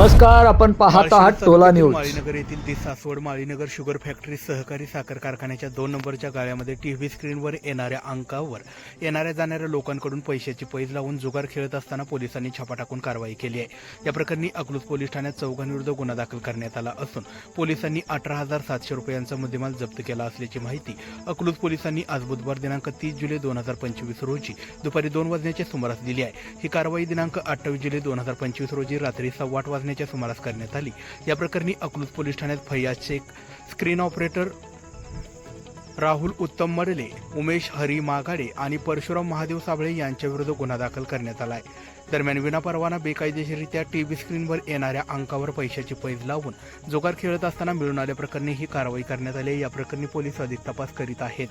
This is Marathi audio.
नमस्कार आपण पाहत आहात टोला न्यूज. माळीनगर येथील the Saswad Malinagar sugar factory सहकारी साखर कारखान्याच्या दोन नंबरच्या गाळ्यामध्ये टीव्ही स्क्रीनवर येणाऱ्या अंकावर येणाऱ्या जाणाऱ्या लोकांकडून पैशाची पैज लावून जुगार खेळत असताना पोलिसांनी छापा टाकून कारवाई केली आहे. या प्रकरणी अकलूज पोलीस ठाण्यात चौघांविरुद्ध गुन्हा दाखल करण्यात आला असून पोलिसांनी अठरा हजार सातशे रुपयांचा मुद्देमाल जप्त केला असल्याची माहिती अकलूज पोलिसांनी आज बुधवार दिनांक तीस जुलै दोन हजार पंचवीस रोजी दुपारी दोन वाजण्याच्या सुमारास दिली आहे. ही कारवाई दिनांक अठ्ठावीस जुलै दोन हजार पंचवीस रोजी रात्री सव्वा आठ वाजण्याच्या सुमारास करण्यात आली. या प्रकरणी अकलूज पोलीस ठाण्यात फैयाज शेख स्क्रीन ऑपरेटर राहुल उत्तम मडले उमेश हरी मागाडे आणि परशुराम महादेव साबळे यांच्याविरुद्ध गुन्हा दाखल करण्यात आला आहे दरम्यान विनापरवाना बेकायदेशीरित्या टीव्ही स्क्रीनवर येणाऱ्या अंकावर पैशाची पैज लावून जुगार खेळत असताना मिळून आल्याप्रकरणी ही कारवाई करण्यात आली आहे. या प्रकरणी पोलीस अधिक तपास करीत आहेत.